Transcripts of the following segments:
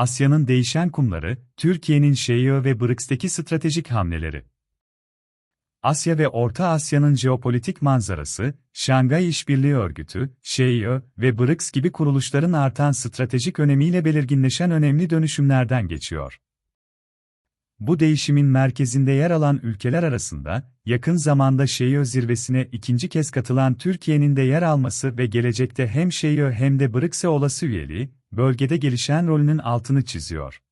Asya'nın değişen kumları, Türkiye'nin Şeio ve BRICS'teki stratejik hamleleri. Asya ve Orta Asya'nın jeopolitik manzarası, Şangay İşbirliği Örgütü, Şeio ve BRICS gibi kuruluşların artan stratejik önemiyle belirginleşen önemli dönüşümlerden geçiyor. Bu değişimin merkezinde yer alan ülkeler arasında, yakın zamanda Şeio zirvesine ikinci kez katılan Türkiye'nin de yer alması ve gelecekte hem Şeio hem de BRICS'e olası üyeliği, bölgede gelişen rolünün altını çiziyor.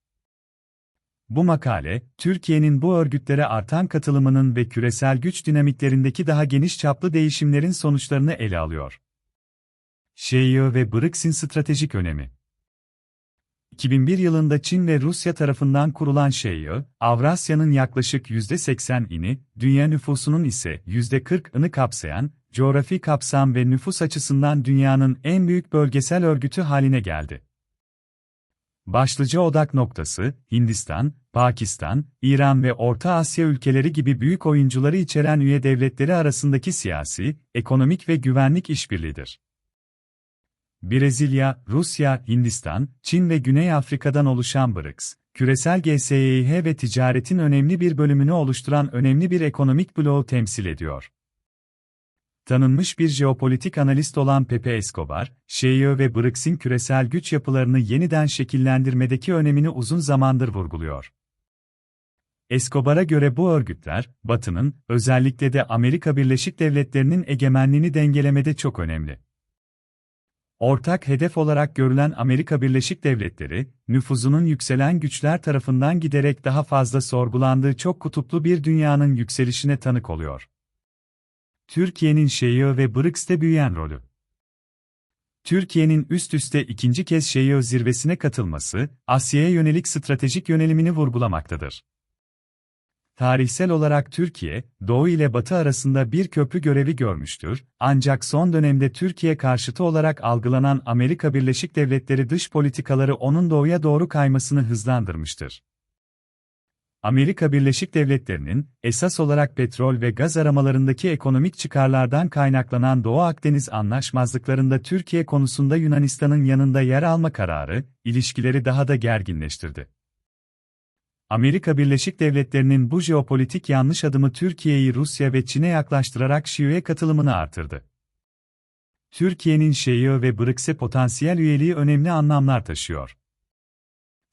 Bu makale, Türkiye'nin bu örgütlere artan katılımının ve küresel güç dinamiklerindeki daha geniş çaplı değişimlerin sonuçlarını ele alıyor. Şeio ve BRICS'in stratejik önemi 2001 yılında Çin ve Rusya tarafından kurulan Şeio, Avrasya'nın yaklaşık %80'ini, dünya nüfusunun ise %40'ını kapsayan, coğrafi kapsam ve nüfus açısından dünyanın en büyük bölgesel örgütü haline geldi. Başlıca odak noktası, Hindistan, Pakistan, İran ve Orta Asya ülkeleri gibi büyük oyuncuları içeren üye devletleri arasındaki siyasi, ekonomik ve güvenlik işbirliğidir. Brezilya, Rusya, Hindistan, Çin ve Güney Afrika'dan oluşan BRICS, küresel GSYH ve ticaretin önemli bir bölümünü oluşturan önemli bir ekonomik bloğu temsil ediyor. Tanınmış bir jeopolitik analist olan Pepe Escobar, Şeio ve BRICS'in küresel güç yapılarını yeniden şekillendirmedeki önemini uzun zamandır vurguluyor. Escobar'a göre bu örgütler, Batı'nın, özellikle de Amerika Birleşik Devletleri'nin egemenliğini dengelemede çok önemli. Ortak hedef olarak görülen Amerika Birleşik Devletleri, nüfuzunun yükselen güçler tarafından giderek daha fazla sorgulandığı çok kutuplu bir dünyanın yükselişine tanık oluyor. Türkiye'nin Şeio ve BRICS'te büyüyen rolü. Türkiye'nin üst üste ikinci kez Şeio zirvesine katılması, Asya'ya yönelik stratejik yönelimini vurgulamaktadır. Tarihsel olarak Türkiye, Doğu ile Batı arasında bir köprü görevi görmüştür, ancak son dönemde Türkiye karşıtı olarak algılanan Amerika Birleşik Devletleri dış politikaları onun doğuya doğru kaymasını hızlandırmıştır. Amerika Birleşik Devletleri'nin, esas olarak petrol ve gaz aramalarındaki ekonomik çıkarlardan kaynaklanan Doğu Akdeniz anlaşmazlıklarında Türkiye konusunda Yunanistan'ın yanında yer alma kararı, ilişkileri daha da gerginleştirdi. Amerika Birleşik Devletleri'nin bu jeopolitik yanlış adımı Türkiye'yi Rusya ve Çin'e yaklaştırarak Şii'ye katılımını artırdı. Türkiye'nin Şii ve BRICS'e potansiyel üyeliği önemli anlamlar taşıyor.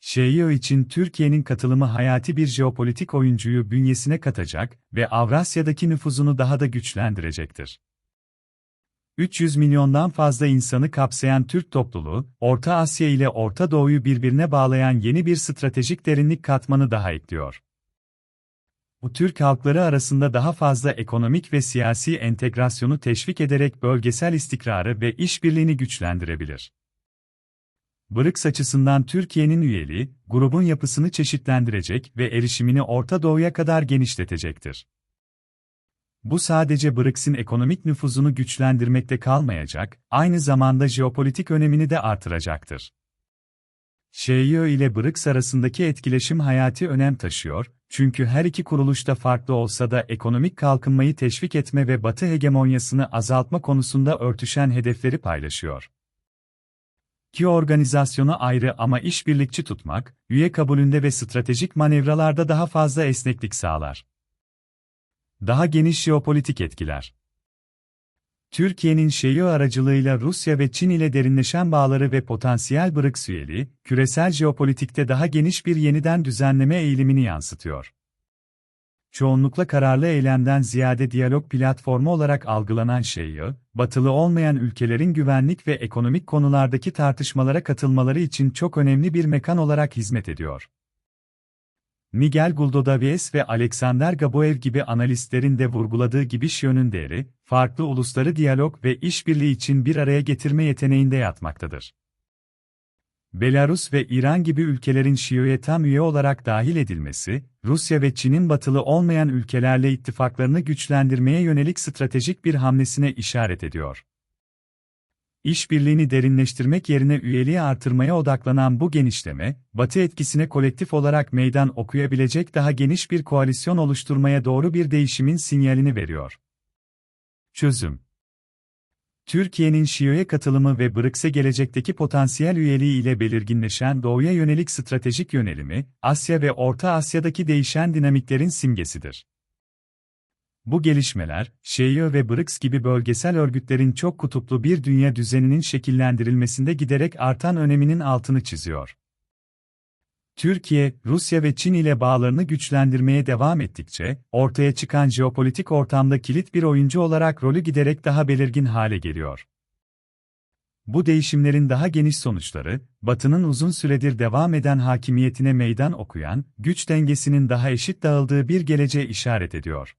Şii için Türkiye'nin katılımı hayati bir jeopolitik oyuncuyu bünyesine katacak ve Avrasya'daki nüfuzunu daha da güçlendirecektir. 300 milyondan fazla insanı kapsayan Türk topluluğu, Orta Asya ile Orta Doğu'yu birbirine bağlayan yeni bir stratejik derinlik katmanı daha ekliyor. Bu Türk halkları arasında daha fazla ekonomik ve siyasi entegrasyonu teşvik ederek bölgesel istikrarı ve işbirliğini güçlendirebilir. BRICS açısından Türkiye'nin üyeliği, grubun yapısını çeşitlendirecek ve erişimini Orta Doğu'ya kadar genişletecektir. Bu sadece BRICS'in ekonomik nüfuzunu güçlendirmekte kalmayacak, aynı zamanda jeopolitik önemini de artıracaktır. Şeio ile BRICS arasındaki etkileşim hayati önem taşıyor, çünkü her iki kuruluş da farklı olsa da ekonomik kalkınmayı teşvik etme ve Batı hegemonyasını azaltma konusunda örtüşen hedefleri paylaşıyor. İki organizasyonu ayrı ama işbirlikçi tutmak, üye kabulünde ve stratejik manevralarda daha fazla esneklik sağlar. Daha geniş jeopolitik etkiler. Türkiye'nin Şeio aracılığıyla Rusya ve Çin ile derinleşen bağları ve potansiyel BRICS üyeliği, küresel jeopolitikte daha geniş bir yeniden düzenleme eğilimini yansıtıyor. Çoğunlukla kararlı eylemden ziyade diyalog platformu olarak algılanan Şeio, batılı olmayan ülkelerin güvenlik ve ekonomik konulardaki tartışmalara katılmaları için çok önemli bir mekan olarak hizmet ediyor. Miguel Guldodavies ve Alexander Gaboev gibi analistlerin de vurguladığı gibi Şiyon'un değeri, farklı ulusları diyalog ve işbirliği için bir araya getirme yeteneğinde yatmaktadır. Belarus ve İran gibi ülkelerin Şiyo'ya tam üye olarak dahil edilmesi, Rusya ve Çin'in batılı olmayan ülkelerle ittifaklarını güçlendirmeye yönelik stratejik bir hamlesine işaret ediyor. İşbirliğini derinleştirmek yerine üyeliği artırmaya odaklanan bu genişleme, Batı etkisine kolektif olarak meydan okuyabilecek daha geniş bir koalisyon oluşturmaya doğru bir değişimin sinyalini veriyor. Çözüm Türkiye'nin Şio'ya katılımı ve BRICS'e gelecekteki potansiyel üyeliği ile belirginleşen doğuya yönelik stratejik yönelimi, Asya ve Orta Asya'daki değişen dinamiklerin simgesidir. Bu gelişmeler, Şio ve BRICS gibi bölgesel örgütlerin çok kutuplu bir dünya düzeninin şekillendirilmesinde giderek artan öneminin altını çiziyor. Türkiye, Rusya ve Çin ile bağlarını güçlendirmeye devam ettikçe, ortaya çıkan jeopolitik ortamda kilit bir oyuncu olarak rolü giderek daha belirgin hale geliyor. Bu değişimlerin daha geniş sonuçları, Batı'nın uzun süredir devam eden hakimiyetine meydan okuyan, güç dengesinin daha eşit dağıldığı bir geleceğe işaret ediyor.